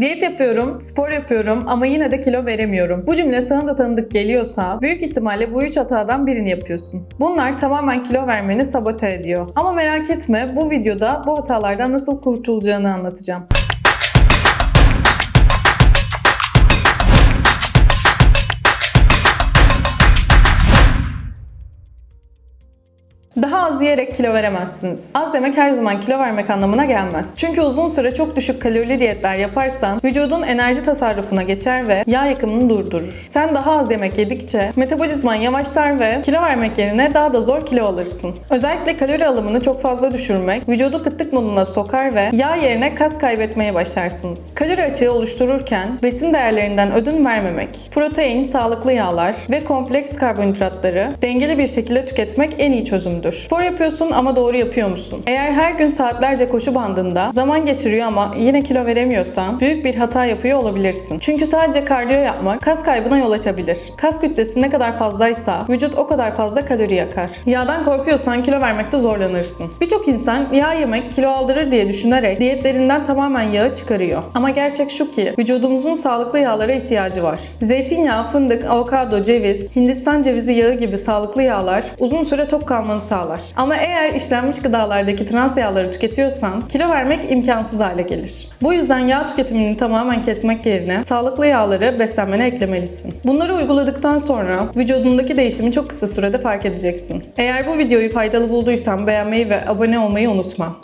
Diyet yapıyorum, spor yapıyorum ama yine de kilo veremiyorum. Bu cümle sana da tanıdık geliyorsa büyük ihtimalle bu üç hatadan birini yapıyorsun. Bunlar tamamen kilo vermeni sabote ediyor. Ama merak etme bu videoda bu hatalardan nasıl kurtulacağını anlatacağım. Daha az yiyerek kilo veremezsiniz. Az yemek her zaman kilo vermek anlamına gelmez. Çünkü uzun süre çok düşük kalorili diyetler yaparsan vücudun enerji tasarrufuna geçer ve yağ yakımını durdurur. Sen daha az yemek yedikçe metabolizman yavaşlar ve kilo vermek yerine daha da zor kilo alırsın. Özellikle kalori alımını çok fazla düşürmek vücudu kıtlık moduna sokar ve yağ yerine kas kaybetmeye başlarsınız. Kalori açığı oluştururken besin değerlerinden ödün vermemek, protein, sağlıklı yağlar ve kompleks karbonhidratları dengeli bir şekilde tüketmek en iyi çözümdür. Spor yapıyorsun ama doğru yapıyor musun? Eğer her gün saatlerce koşu bandında zaman geçiriyor ama yine kilo veremiyorsan büyük bir hata yapıyor olabilirsin. Çünkü sadece kardiyo yapmak kas kaybına yol açabilir. Kas kütlesi ne kadar fazlaysa vücut o kadar fazla kalori yakar. Yağdan korkuyorsan kilo vermekte zorlanırsın. Birçok insan yağ yemek kilo aldırır diye düşünerek diyetlerinden tamamen yağı çıkarıyor. Ama gerçek şu ki vücudumuzun sağlıklı yağlara ihtiyacı var. Zeytinyağı, fındık, avokado, ceviz, Hindistan cevizi yağı gibi sağlıklı yağlar uzun süre tok kalmanı sağlar. Ama eğer işlenmiş gıdalardaki trans yağları tüketiyorsan kilo vermek imkansız hale gelir. Bu yüzden yağ tüketimini tamamen kesmek yerine sağlıklı yağları beslenmene eklemelisin. Bunları uyguladıktan sonra vücudundaki değişimi çok kısa sürede fark edeceksin. Eğer bu videoyu faydalı bulduysan beğenmeyi ve abone olmayı unutma.